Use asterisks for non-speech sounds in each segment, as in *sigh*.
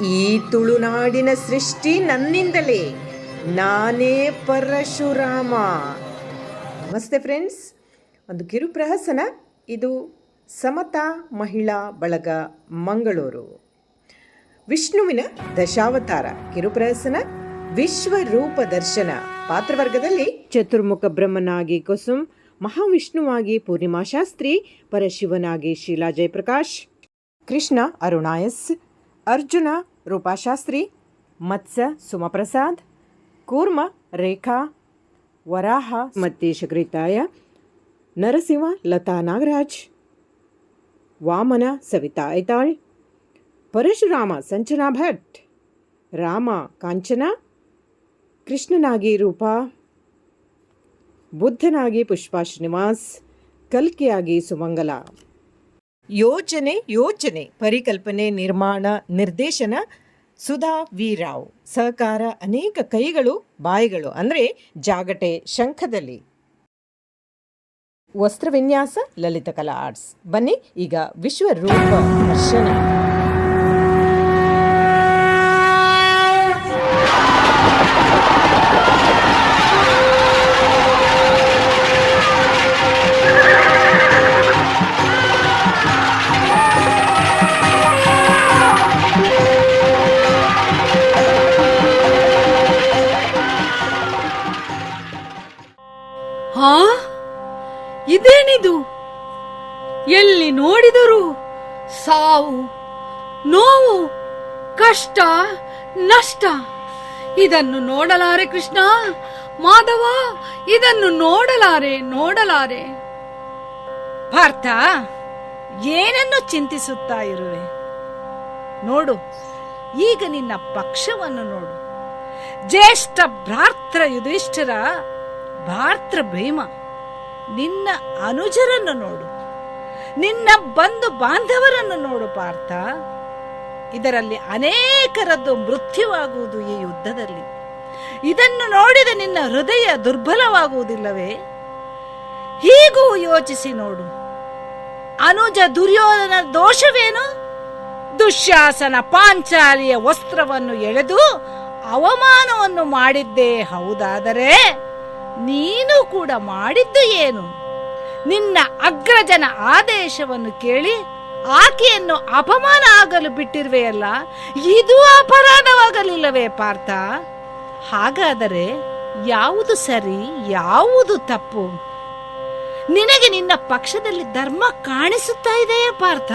ಈ ತುಳುನಾಡಿನ ಸೃಷ್ಟಿ ನನ್ನಿಂದಲೇ. ನಾನೇ ಪರಶುರಾಮ. ನಮಸ್ತೆ ಫ್ರೆಂಡ್ಸ್. ಒಂದು ಕಿರು ಪ್ರಹಸನ ಇದು ಸಮತಾ ಮಹಿಳಾ ಬಳಗ, ಮಂಗಳೂರು. ವಿಷ್ಣುವಿನ ದಶಾವತಾರ. ಕಿರುಪ್ರಹಸನ. ವಿಶ್ವರೂಪ ದರ್ಶನ. ಪಾತ್ರವರ್ಗದಲ್ಲಿ ಚತುರ್ಮುಖ ಬ್ರಹ್ಮನಾಗಿ ಕುಸುಮ್ ಮಹಾವಿಷ್ಣುವಾಗಿ ಪೂರ್ಣಿಮಾ ಶಾಸ್ತ್ರಿ ಪರಶಿವನಾಗಿ ಶೀಲಾ ಜಯಪ್ರಕಾಶ್, ಕೃಷ್ಣ ಅರುಣಾಯಸ್ ಅರ್ಜುನ, ರೂಪಾಶಾಸ್ತ್ರಿ ಮತ್ಸ ಸುಮಪ್ರಸಾದ್, ಕೂರ್ಮ, ರೇಖಾ, ವರಾಹ ಮತ್ತೇಶ ಗ್ರೀತಾಯ ನರಸಿಂಹ, ಲತಾ ನಾಗರಾಜ್, ವಾಮನ ಸವಿತಾ ಐತಾಳ್, ಪರಶುರಾಮ ಸಂಚನಾ ಭಟ್, ರಾಮ ಕಾಂಚನ, ಕೃಷ್ಣನಾಗಿ ರೂಪ, ಬುದ್ಧನಾಗಿ ಪುಷ್ಪಾ ಶ್ರೀನಿವಾಸ್, ಕಲ್ಕಿಯಾಗಿ ಸುಮಂಗಲ. ಯೋಚನೆ ಯೋಚನೆ ಪರಿಕಲ್ಪನೆ, ನಿರ್ಮಾಣ, ನಿರ್ದೇಶನ ಸುಧಾ ವಿ ರಾವ್. ಸಹಕಾರ ಅನೇಕ ಕೈಗಳು, ಬಾಯಿಗಳು, ಅಂದರೆ ಜಾಗಟೆ ಶಂಖದಲ್ಲಿ. ವಸ್ತ್ರವಿನ್ಯಾಸ, ಲಲಿತ ಕಲಾ ಆರ್ಟ್ಸ್. ಬನ್ನಿ, ಈಗ ವಿಶ್ವರೂಪ ದರ್ಶನ. ಇದೇನಿದು? ಎಲ್ಲಿ ನೋಡಿದರೂ ಸಾವು, ನೋವು, ಕಷ್ಟ, ನಷ್ಟ. ಇದನ್ನು ನೋಡಲಾರೆ ಕೃಷ್ಣ, ಮಾಧವ, ಇದನ್ನು ನೋಡಲಾರೆ ನೋಡಲಾರೆ. ಪಾರ್ಥ, ಏನನ್ನು ಚಿಂತಿಸುತ್ತಾ ಇರುವೆ? ನೋಡು, ಈಗ ನಿನ್ನ ಪಕ್ಷವನ್ನು ನೋಡು. ಜ್ಯೇಷ್ಠ ಭ್ರಾತೃ ಯುಧಿಷ್ಠರ, ಭಾರ್ತೃ ಭೀಮ. ನಿನ್ನ ಅನುಜರನ್ನು ನೋಡು. ನಿನ್ನ ಬಂಧು ಬಾಂಧವರನ್ನು ನೋಡು ಪಾರ್ಥ. ಇದರಲ್ಲಿ ಅನೇಕರದ್ದು ಮೃತ್ಯುವಾಗುವುದು ಈ ಯುದ್ಧದಲ್ಲಿ. ಇದನ್ನು ನೋಡಿದ ನಿನ್ನ ಹೃದಯ ದುರ್ಬಲವಾಗುವುದಿಲ್ಲವೇ? ಹೀಗೂ ಯೋಚಿಸಿ ನೋಡು. ಅನುಜ ದುರ್ಯೋಧನ ದೋಷವೇನು? ದುಶ್ಯಾಸನ ಪಾಂಚಾಲಿಯ ವಸ್ತ್ರವನ್ನು ಎಳೆದು ಅವಮಾನವನ್ನು ಮಾಡಿದ್ದೇ ಹೌದಾದರೆ ನೀನು ಕೂಡ ಮಾಡಿದ್ದು ಏನು? ನಿನ್ನ ಅಗ್ರಜನ ಆದೇಶವನ್ನು ಕೇಳಿ ಆಕೆಯನ್ನು ಅಪಮಾನ ಆಗಲು ಬಿಟ್ಟಿರುವೆಯಲ್ಲ, ಇದು ಅಪರಾಧವಾಗಲಿಲ್ಲವೇ ಪಾರ್ಥ? ಹಾಗಾದರೆ ಯಾವುದು ಸರಿ, ಯಾವುದು ತಪ್ಪು? ನಿನಗೆ ನಿನ್ನ ಪಕ್ಷದಲ್ಲಿ ಧರ್ಮ ಕಾಣಿಸುತ್ತಾ ಇದೆಯೇ ಪಾರ್ಥ?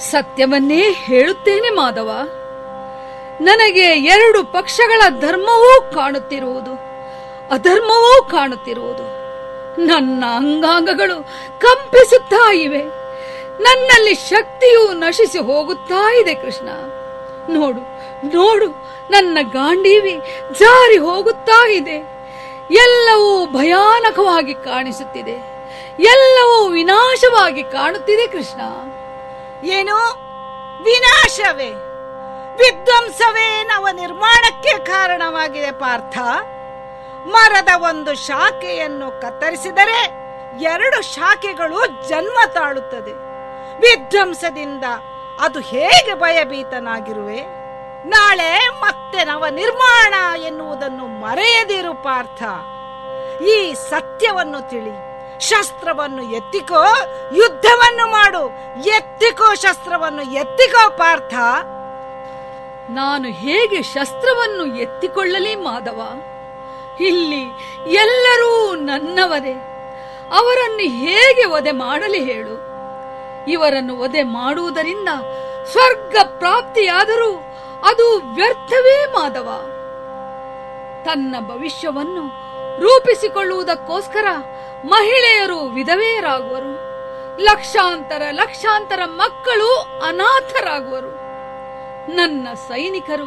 ಸತ್ಯವನ್ನೇ ಹೇಳುತ್ತೇನೆ ಮಾಧವ. ನನಗೆ ಎರಡು ಪಕ್ಷಗಳ ಧರ್ಮವೂ ಕಾಣುತ್ತಿರುವುದು. ಅಧರ್ಮವೂ ಕಾಣುತ್ತಿರುವುದು. ನನ್ನ ಅಂಗಾಂಗಗಳು ಕಂಪಿಸುತ್ತಾ ಇವೆ. ನನ್ನಲ್ಲಿ ಶಕ್ತಿಯು ನಶಿಸಿ ಹೋಗುತ್ತಾ ಇದೆ ಕೃಷ್ಣ. ನೋಡು ನೋಡು, ನನ್ನ ಗಾಂಡೀವಿ ಜಾರಿ ಹೋಗುತ್ತಾ ಇದೆ. ಎಲ್ಲವೂ ಭಯಾನಕವಾಗಿ ಕಾಣಿಸುತ್ತಿದೆ. ಎಲ್ಲವೂ ವಿನಾಶವಾಗಿ ಕಾಣುತ್ತಿದೆ ಕೃಷ್ಣ. ಏನು? ವಿನಾಶವೇ? ವಿಧ್ವಂಸವೇ ನವ ನಿರ್ಮಾಣಕ್ಕೆ ಕಾರಣವಾಗಿದೆ ಪಾರ್ಥ. ಮರದ ಒಂದು ಶಾಖೆಯನ್ನು ಕತ್ತರಿಸಿದರೆ ಎರಡು ಶಾಖೆಗಳು ಜನ್ಮ ತಾಳುತ್ತದೆ. ವಿಧ್ವಂಸದಿಂದ ಅದು ಹೇಗೆ ಭಯಭೀತನಾಗಿರುವೆ? ನಾಳೆ ಮತ್ತೆ ನವ ನಿರ್ಮಾಣ ಎನ್ನುವುದನ್ನು ಮರೆಯದಿರು ಪಾರ್ಥ. ಈ ಸತ್ಯವನ್ನು ತಿಳಿ, ಶಸ್ತ್ರವನ್ನು ಎತ್ತಿಕೋ, ಯುದ್ಧವನ್ನು ಮಾಡು, ಎತ್ತಿಕೋ, ಶಸ್ತ್ರವನ್ನು ಎತ್ತಿಕೋ ಪಾರ್ಥ. ನಾನು ಹೇಗೆ ಶಸ್ತ್ರವನ್ನು ಎತ್ತಿಕೊಳ್ಳಲಿ ಮಾಧವ? ಇಲ್ಲಿ ಎಲ್ಲರೂ ನನ್ನವರೇ. ಅವರನ್ನು ಹೇಗೆ ವಧೆ ಮಾಡಲಿ ಹೇಳು. ಇವರನ್ನು ವಧೆ ಮಾಡುವುದರಿಂದ ಸ್ವರ್ಗ ಪ್ರಾಪ್ತಿಯಾದರೂ ಅದು ವ್ಯರ್ಥವೇ ಮಾಧವ. ತನ್ನ ಭವಿಷ್ಯವನ್ನು ರೂಪಿಸಿಕೊಳ್ಳುವುದಕ್ಕೋಸ್ಕರ ಮಹಿಳೆಯರು ವಿಧವೆಯರಾಗುವರು. ಲಕ್ಷಾಂತರ ಲಕ್ಷಾಂತರ ಮಕ್ಕಳು ಅನಾಥರಾಗುವರು. ನನ್ನ ಸೈನಿಕರು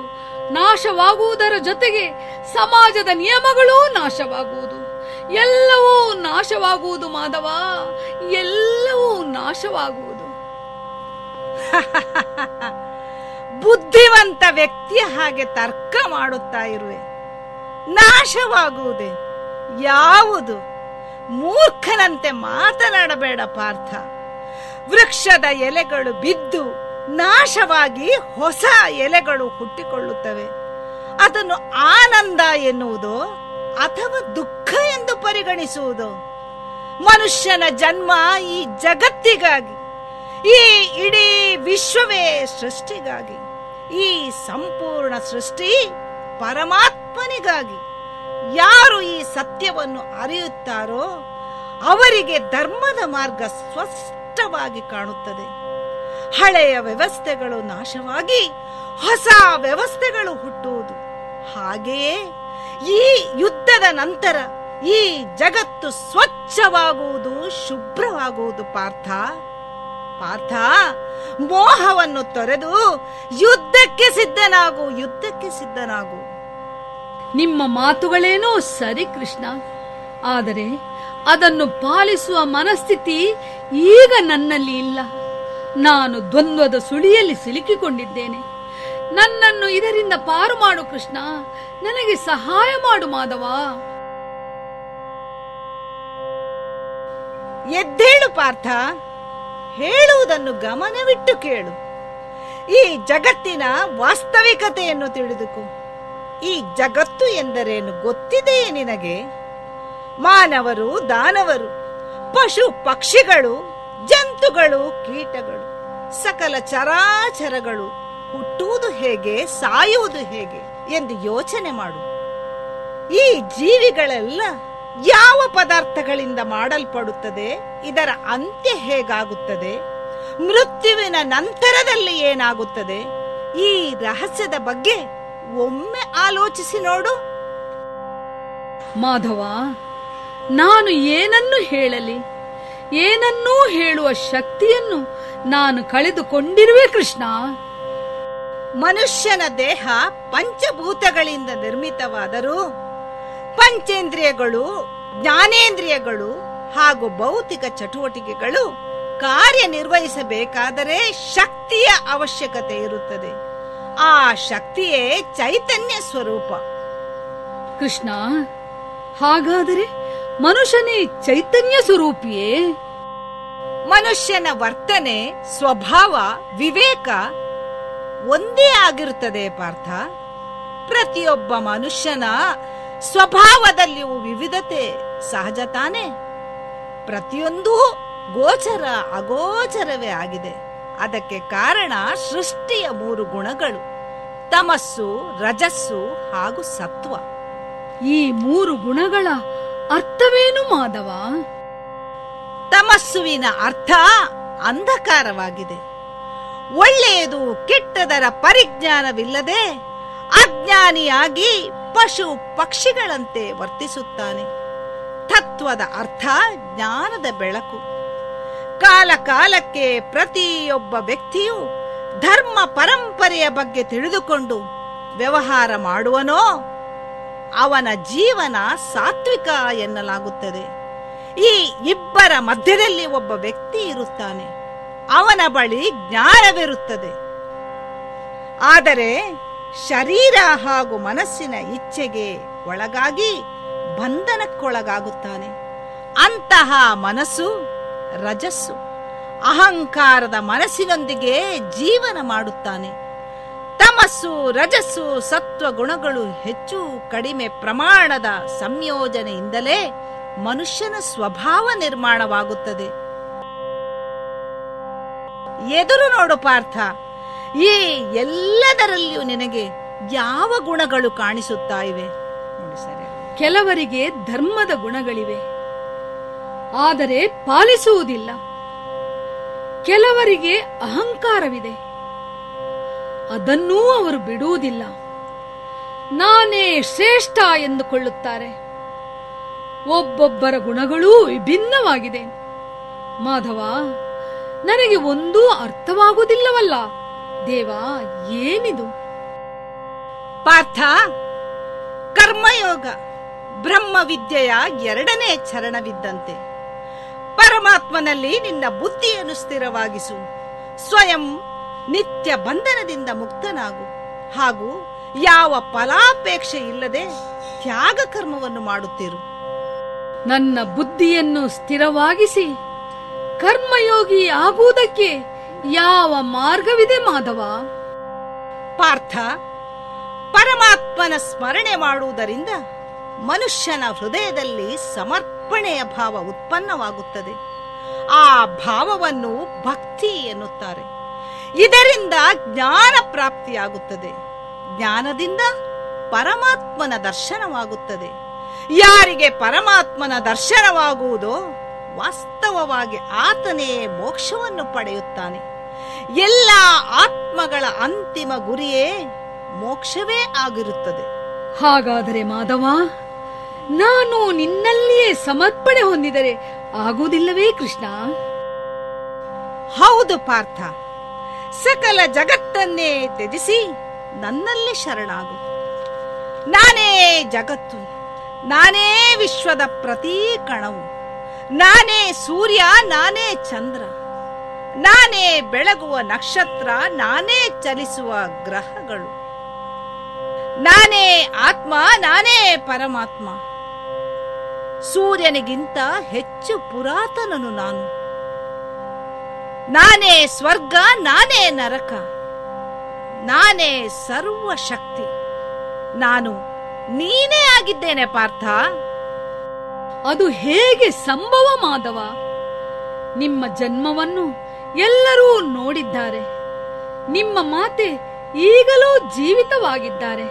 ನಾಶವಾಗುವುದರ ಜೊತೆಗೆ ಸಮಾಜದ ನಿಯಮಗಳೂ ನಾಶವಾಗುವುದು. ಎಲ್ಲವೂ ನಾಶವಾಗುವುದು ಮಾಧವ. ಎಲ್ಲವೂ ನಾಶವಾಗುವುದು. *laughs* ಬುದ್ಧಿವಂತ ವ್ಯಕ್ತಿಯ ಹಾಗೆ ತರ್ಕ ಮಾಡುತ್ತಾ ಇರುವೆ. ನಾಶವಾಗುವುದೇ ಯಾವುದು? ಮೂರ್ಖನಂತೆ ಮಾತನಾಡಬೇಡ ಪಾರ್ಥ. ವೃಕ್ಷದ ಎಲೆಗಳು ಬಿದ್ದು ನಾಶವಾಗಿ ಹೊಸ ಎಲೆಗಳು ಹುಟ್ಟಿಕೊಳ್ಳುತ್ತವೆ. ಅದನ್ನು ಆನಂದ ಎನ್ನುವುದು ಅಥವಾ ದುಃಖ ಎಂದು ಪರಿಗಣಿಸುವುದು. ಮನುಷ್ಯನ ಜನ್ಮ ಈ ಜಗತ್ತಿಗಾಗಿ, ಈ ಇಡೀ ವಿಶ್ವವೇ ಸೃಷ್ಟಿಗಾಗಿ, ಈ ಸಂಪೂರ್ಣ ಸೃಷ್ಟಿ ಪರಮಾತ್ಮನಿಗಾಗಿ. ಯಾರು ಈ ಸತ್ಯವನ್ನು ಅರಿಯುತ್ತಾರೋ ಅವರಿಗೆ ಧರ್ಮದ ಮಾರ್ಗ ಸ್ಪಷ್ಟವಾಗಿ ಕಾಣುತ್ತದೆ. ಹಳೆಯ ವ್ಯವಸ್ಥೆಗಳು ನಾಶವಾಗಿ ಹೊಸ ವ್ಯವಸ್ಥೆಗಳು ಹುಟ್ಟುವುದು. ಹಾಗೆಯೇ ಈ ಯುದ್ಧದ ನಂತರ ಈ ಜಗತ್ತು ಸ್ವಚ್ಛವಾಗುವುದು, ಶುಭ್ರವಾಗುವುದು ಪಾರ್ಥ. ಪಾರ್ಥ, ಮೋಹವನ್ನು ತೊರೆದು ಯುದ್ಧಕ್ಕೆ ಸಿದ್ಧನಾಗು ಯುದ್ಧಕ್ಕೆ ಸಿದ್ಧನಾಗು. ನಿಮ್ಮ ಮಾತುಗಳೇನೋ ಸರಿ ಕೃಷ್ಣ. ಆದರೆ ಅದನ್ನು ಪಾಲಿಸುವ ಮನಸ್ಥಿತಿ ಈಗ ನನ್ನಲ್ಲಿ ಇಲ್ಲ. ನಾನು ದ್ವಂದ್ವದ ಸುಳಿಯಲ್ಲಿ ಸಿಲುಕಿಕೊಂಡಿದ್ದೇನೆ. ನನ್ನನ್ನು ಇದರಿಂದ ಪಾರು ಮಾಡು ಕೃಷ್ಣ. ನನಗೆ ಸಹಾಯ ಮಾಡು ಮಾಧವ. ಎದ್ದೇಳು ಪಾರ್ಥ. ಹೇಳುವುದನ್ನು ಗಮನವಿಟ್ಟು ಕೇಳು. ಈ ಜಗತ್ತಿನ ವಾಸ್ತವಿಕತೆಯನ್ನು ತಿಳಿದುಕು. ಈ ಜಗತ್ತು ಎಂದರೇನು ಗೊತ್ತಿದೆಯೇ ನಿನಗೆ? ಮಾನವರು, ದಾನವರು, ಪಶು ಪಕ್ಷಿಗಳು ಜಂತುಗಳು, ಕೀಟಗಳು, ಸಕಲ ಚರಾಚರಗಳು ಹುಟ್ಟುವುದು ಹೇಗೆ, ಸಾಯುವುದು ಹೇಗೆ ಎಂದು ಯೋಚನೆ ಮಾಡು. ಈ ಜೀವಿಗಳೆಲ್ಲ ಯಾವ ಪದಾರ್ಥಗಳಿಂದ ಮಾಡಲ್ಪಡುತ್ತದೆ, ಇದರ ಅಂತ್ಯ ಹೇಗಾಗುತ್ತದೆ, ಮೃತ್ಯುವಿನ ನಂತರದಲ್ಲಿ ಏನಾಗುತ್ತದೆ, ಈ ರಹಸ್ಯದ ಬಗ್ಗೆ ಒಮ್ಮೆ ಆಲೋಚಿಸಿ ನೋಡು. ಮಾಧವ, ನಾನು ಏನನ್ನು ಹೇಳಲಿ? ಏನನ್ನೂ ಹೇಳುವ ಶಕ್ತಿಯನ್ನು ನಾನು ಕಳೆದುಕೊಂಡಿರುವೆ ಕೃಷ್ಣ. ಮನುಷ್ಯನ ದೇಹ ಪಂಚಭೂತಗಳಿಂದ ನಿರ್ಮಿತವಾದರೂ ಪಂಚೇಂದ್ರಿಯಗಳು ಜ್ಞಾನೇಂದ್ರಿಯಗಳು ಹಾಗೂ ಭೌತಿಕ ಚಟುವಟಿಕೆಗಳು ಕಾರ್ಯನಿರ್ವಹಿಸಬೇಕಾದರೆ ಶಕ್ತಿಯ ಅವಶ್ಯಕತೆ ಇರುತ್ತದೆ. ಆ ಶಕ್ತಿಯೇ ಚೈತನ್ಯ ಸ್ವರೂಪ. ಕೃಷ್ಣ ಹಾಗಾದರೆ ಮನುಷ್ಯನೇ ಚೈತನ್ಯ ಸ್ವರೂಪಿಯೇ? ಮನುಷ್ಯನ ವರ್ತನೆ ಸ್ವಭಾವ ವಿವೇಕ ಒಂದೇ ಆಗಿರುತ್ತದೆ ಪಾರ್ಥ. ಪ್ರತಿಯೊಬ್ಬ ಮನುಷ್ಯನ ಸ್ವಭಾವದಲ್ಲಿಯೂ ವಿವಿಧತೆ ಸಹಜ ತಾನೆ. ಪ್ರತಿಯೊಂದೂ ಗೋಚರ ಅಗೋಚರವೇ ಆಗಿದೆ. ಅದಕ್ಕೆ ಕಾರಣ ಸೃಷ್ಟಿಯ ಮೂರು ಗುಣಗಳು ತಮಸ್ಸು ರಜಸ್ಸು ಹಾಗೂ ಸತ್ವ. ಈ ಮೂರು ಗುಣಗಳ ಅರ್ಥವೇನು ಮಾಧವ? ತಮಸ್ಸುವಿನ ಅರ್ಥ ಅಂಧಕಾರವಾಗಿದೆ. ಒಳ್ಳೆಯದು ಕೆಟ್ಟದರ ಪರಿಜ್ಞಾನವಿಲ್ಲದೆ ಅಜ್ಞಾನಿಯಾಗಿ ಪಶು ಪಕ್ಷಿಗಳಂತೆ ವರ್ತಿಸುತ್ತಾನೆ. ತತ್ವದ ಅರ್ಥ ಜ್ಞಾನದ ಬೆಳಕು. ಕಾಲ ಕಾಲಕ್ಕೆ ಪ್ರತಿಯೊಬ್ಬ ವ್ಯಕ್ತಿಯು ಧರ್ಮ ಪರಂಪರೆಯ ಬಗ್ಗೆ ತಿಳಿದುಕೊಂಡು ವ್ಯವಹಾರ ಮಾಡುವನೋ ಅವನ ಜೀವನ ಸಾತ್ವಿಕ ಎನ್ನಲಾಗುತ್ತದೆ. ಈ ಇಬ್ಬರ ಮಧ್ಯದಲ್ಲಿ ಒಬ್ಬ ವ್ಯಕ್ತಿ ಇರುತ್ತಾನೆ. ಅವನ ಬಳಿ ಜ್ಞಾನವಿರುತ್ತದೆ. ಆದರೆ ಶರೀರ ಹಾಗೂ ಮನಸ್ಸಿನ ಇಚ್ಛೆಗೆ ಒಳಗಾಗಿ ಬಂಧನಕ್ಕೊಳಗಾಗುತ್ತಾನೆ. ಅಂತಹ ಮನಸ್ಸು, ರಜಸ್ಸು, ಅಹಂಕಾರದ ಮನಸ್ಸಿನೊಂದಿಗೆ ಜೀವನ ಮಾಡುತ್ತಾನೆ. ತಮಸ್ಸು, ರಜಸ್ಸು, ಸತ್ವ ಗುಣಗಳು ಹೆಚ್ಚು ಕಡಿಮೆ ಪ್ರಮಾಣದ ಸಂಯೋಜನೆಯಿಂದಲೇ ಮನುಷ್ಯನ ಸ್ವಭಾವ ನಿರ್ಮಾಣವಾಗುತ್ತದೆ. ಎದುರು ನೋಡು ಪಾರ್ಥ, ಈ ಎಲ್ಲದರಲ್ಲಿಯೂ ನಿನಗೆ ಯಾವ ಗುಣಗಳು ಕಾಣಿಸುತ್ತಾ ಇವೆ? ಕೆಲವರಿಗೆ ಧರ್ಮದ ಗುಣಗಳಿವೆ, ಆದರೆ ಪಾಲಿಸುವುದಿಲ್ಲ. ಕೆಲವರಿಗೆ ಅಹಂಕಾರವಿದೆ ಅದನ್ನೂ ಅವರು ಬಿಡುವುದಿಲ್ಲ. ನಾನೇ ಶ್ರೇಷ್ಠ ಎಂದುಕೊಳ್ಳುತ್ತಾರೆ. ಒಬ್ಬೊಬ್ಬರ ಗುಣಗಳೂ ವಿಭಿನ್ನವಾಗಿದೆ. ಮಾಧವ, ನನಗೆ ಒಂದೂ ಅರ್ಥವಾಗುವುದಿಲ್ಲವಲ್ಲ. ದೇವ, ಏನಿದು? ಪಾರ್ಥ, ಕರ್ಮಯೋಗ ಬ್ರಹ್ಮ ವಿದ್ಯೆಯ ಎರಡನೇ ಚರಣವಿದ್ದಂತೆ. ಪರಮಾತ್ಮನಲ್ಲಿ ನಿನ್ನ ಬುದ್ಧಿಯನ್ನು ಸ್ಥಿರವಾಗಿಸು. ಸ್ವಯಂ ನಿತ್ಯ ಬಂಧನದಿಂದ ಮುಕ್ತನಾಗು. ಹಾಗೂ ಯಾವ ಫಲಾಪೇಕ್ಷೆ ಇಲ್ಲದೆ ತ್ಯಾಗ ಕರ್ಮವನ್ನು ಮಾಡುತ್ತಿರು. ನನ್ನ ಬುದ್ಧಿಯನ್ನು ಸ್ಥಿರವಾಗಿಸಿ ಕರ್ಮಯೋಗಿ ಆಗುವುದಕ್ಕೆ ಯಾವ ಮಾರ್ಗವಿದೆ ಮಾಧವ? ಪಾರ್ಥ ಪರಮಾತ್ಮನ ಸ್ಮರಣೆ ಮಾಡುವುದರಿಂದ ಮನುಷ್ಯನ ಹೃದಯದಲ್ಲಿ ಸಮರ್ಪಣೆಯ ಭಾವ ಉತ್ಪನ್ನವಾಗುತ್ತದೆ. ಆ ಭಾವವನ್ನು ಭಕ್ತಿ ಎನ್ನುತ್ತಾರೆ. ಇದರಿಂದ ಜ್ಞಾನ ಪ್ರಾಪ್ತಿಯಾಗುತ್ತದೆ. ಜ್ಞಾನದಿಂದ ಪರಮಾತ್ಮನ ದರ್ಶನವಾಗುತ್ತದೆ. ಯಾರಿಗೆ ಪರಮಾತ್ಮನ ದರ್ಶನವಾಗುವುದೋ ವಾಸ್ತವವಾಗಿ ಆತನೇ ಮೋಕ್ಷವನ್ನು ಪಡೆಯುತ್ತಾನೆ. ಎಲ್ಲ ಆತ್ಮಗಳ ಅಂತಿಮ ಗುರಿಯೇ ಮೋಕ್ಷವೇ ಆಗಿರುತ್ತದೆ. ಹಾಗಾದರೆ ಮಾಧವ ನಾನು ನಿನ್ನಲ್ಲಿಯೇ ಸಮರ್ಪಣೆ ಹೊಂದಿದರೆ ಆಗುವುದಿಲ್ಲವೇ ಕೃಷ್ಣ? ಹೌದು ಪಾರ್ಥ. ಸಕಲ ಜಗತ್ತನ್ನೇ ತ್ಯಜಿಸಿ ನನ್ನಲ್ಲಿ ಶರಣಾಗು. ನಾನೇ ಜಗತ್ತು, ನಾನೇ ವಿಶ್ವದ ಪ್ರತಿ ಕಣವು, ನಾನೇ ಸೂರ್ಯ, ನಾನೇ ಚಂದ್ರ, ನಾನೇ ಬೆಳಗುವ ನಕ್ಷತ್ರ, ನಾನೇ ಚಲಿಸುವ ಗ್ರಹಗಳು. ನಾನೇ ಆತ್ಮ, ನಾನೇ ಪರಮಾತ್ಮ. ಸೂರ್ಯನಿಗಿಂತ ಹೆಚ್ಚು ಪುರಾತನನು ನಾನು. ನಾನೇ ಸ್ವರ್ಗ ನಾನೇ ನರಕ. ನಾನೇ ಸರ್ವ ಶಕ್ತಿ ನಾನು ನೀನೇ ಆಗಿದ್ದೇನೆ ಪಾರ್ಥ. ಅದು ಹೇಗೆ ಸಂಭವ ಮಾಧವ ನಿಮ್ಮ ಜನ್ಮವನ್ನು ಎಲ್ಲರೂ ನೋಡಿದ್ದಾರೆ. ನಿಮ್ಮ ಮಾತೆ ಈಗಲೂ ಜೀವಿತವಾಗಿದ್ದಾರೆ.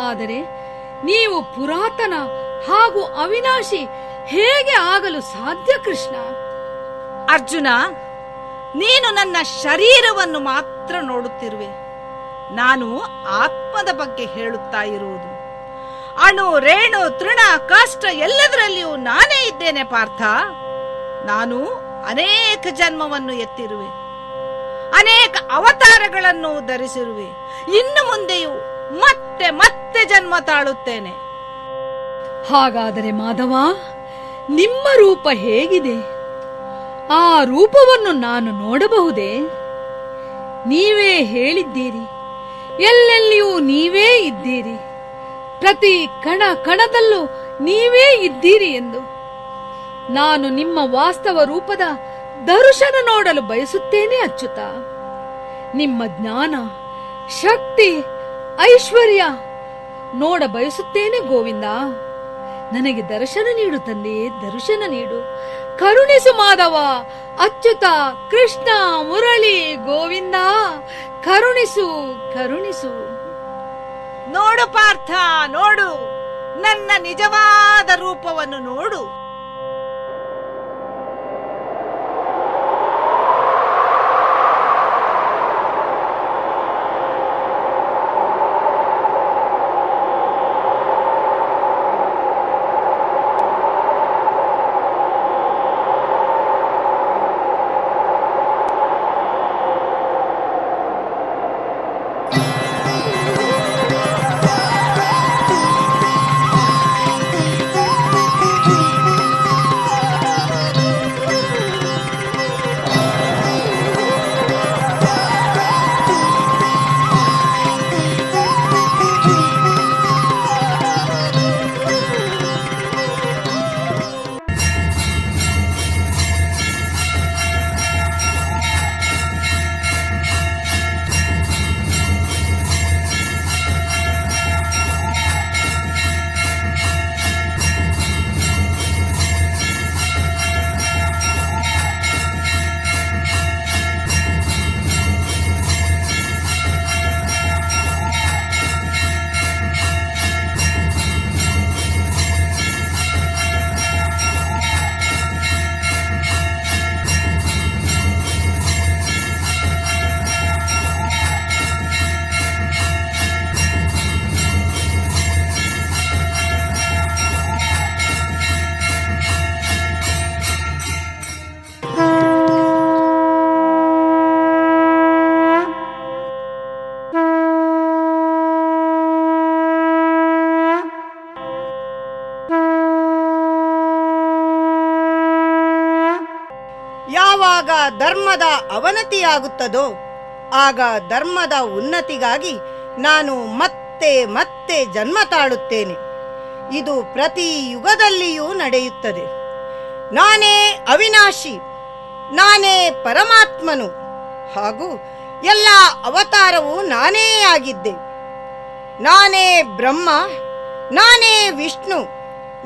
ಆದರೆ ನೀವು ಪುರಾತನ ಹಾಗೂ ಅವಿನಾಶಿ ಹೇಗೆ ಆಗಲು ಸಾಧ್ಯ ಕೃಷ್ಣ? ಅರ್ಜುನ ನೀನು ನನ್ನ ಶರೀರವನ್ನು ಮಾತ್ರ ನೋಡುತ್ತಿರುವೆ. ನಾನು ಆತ್ಮದ ಬಗ್ಗೆ ಹೇಳುತ್ತಾ ಇರುವುದು. ಅಣು, ರೇಣು, ತೃಣ ಕಾಷ್ಟ ಎಲ್ಲದರಲ್ಲಿಯೂ ನಾನೇ ಇದ್ದೇನೆ ಪಾರ್ಥ. ನಾನು ಅನೇಕ ಜನ್ಮವನ್ನು ಎತ್ತಿರುವೆ. ಅನೇಕ ಅವತಾರಗಳನ್ನು ಧರಿಸಿರುವೆ. ಇನ್ನು ಮುಂದೆಯೂ ಮತ್ತೆ ಮತ್ತೆ ಜನ್ಮ ತಾಳುತ್ತೇನೆ. ಹಾಗಾದರೆ ಮಾಧವ, ನಿಮ್ಮ ರೂಪ ಹೇಗಿದೆ? ಆ ರೂಪವನ್ನು ನಾನು ನೋಡಬಹುದೇ? ನೀವೇ ಹೇಳಿದ್ದೀರಿ. ಎಲ್ಲೆಲ್ಲಿಯೂ ನೀವೇ ಇದ್ದೀರಿ. ಪ್ರತಿ ಕಣ ಕಣದಲ್ಲೂ ನೀವೇ ಇದ್ದೀರಿ ಎಂದು. ನಾನು ನಿಮ್ಮ ವಾಸ್ತವ ರೂಪದ ದರ್ಶನ ನೋಡಲು ಬಯಸುತ್ತೇನೆ ಅಚ್ಯುತ ನಿಮ್ಮ ಜ್ಞಾನ, ಶಕ್ತಿ, ಐಶ್ವರ್ಯ ನೋಡ ಬಯಸುತ್ತೇನೆ ಗೋವಿಂದ. ನನಗೆ ದರ್ಶನ ನೀಡು ತಂದೆ, ದರ್ಶನ ನೀಡು. ಕರುಣಿಸು ಮಾಧವ ಅಚ್ಯುತ, ಕೃಷ್ಣ, ಮುರಳಿ, ಗೋವಿಂದ, ಕರುಣಿಸು ಕರುಣಿಸು. ನೋಡು ಪಾರ್ಥ, ನೋಡು. ನನ್ನ ನಿಜವಾದ ರೂಪವನ್ನು ನೋಡು. ಯಾವಾಗ ಧರ್ಮದ ಅವನತಿಯಾಗುತ್ತದೋ ಆಗ ಧರ್ಮದ ಉನ್ನತಿಗಾಗಿ ನಾನು ಮತ್ತೆ ಮತ್ತೆ ಜನ್ಮ ತಾಳುತ್ತೇನೆ. ಇದು ಪ್ರತಿ ಯುಗದಲ್ಲಿಯೂ ನಡೆಯುತ್ತದೆ. ನಾನೇ ಅವಿನಾಶಿ, ನಾನೇ ಪರಮಾತ್ಮನು, ಹಾಗೂ ಎಲ್ಲ ಅವತಾರವೂ ನಾನೇ ಆಗಿದ್ದೆ. ನಾನೇ ಬ್ರಹ್ಮ, ನಾನೇ ವಿಷ್ಣು,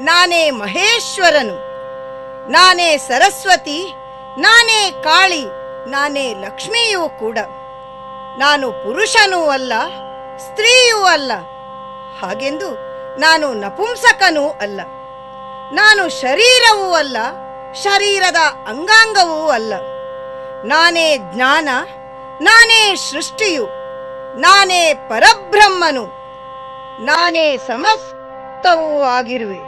ನಾನೇ ಮಹೇಶ್ವರನು, ನಾನೇ ಸರಸ್ವತಿ ನಾನೇ ಕಾಳಿ, ನಾನೇ ಲಕ್ಷ್ಮಿಯೂ ಕೂಡ. ನಾನು ಪುರುಷನೂ ಅಲ್ಲ, ಸ್ತ್ರೀಯೂ ಅಲ್ಲ. ಹಾಗೆಂದು ನಾನು ನಪುಂಸಕನೂ ಅಲ್ಲ. ನಾನು ಶರೀರವೂ ಅಲ್ಲ, ಶರೀರದ ಅಂಗಾಂಗವೂ ಅಲ್ಲ. ನಾನೇ ಜ್ಞಾನ, ನಾನೇ ಸೃಷ್ಟಿಯು, ನಾನೇ ಪರಬ್ರಹ್ಮನು. ನಾನೇ ಸಮಸ್ತವೂ ಆಗಿರುವೆ.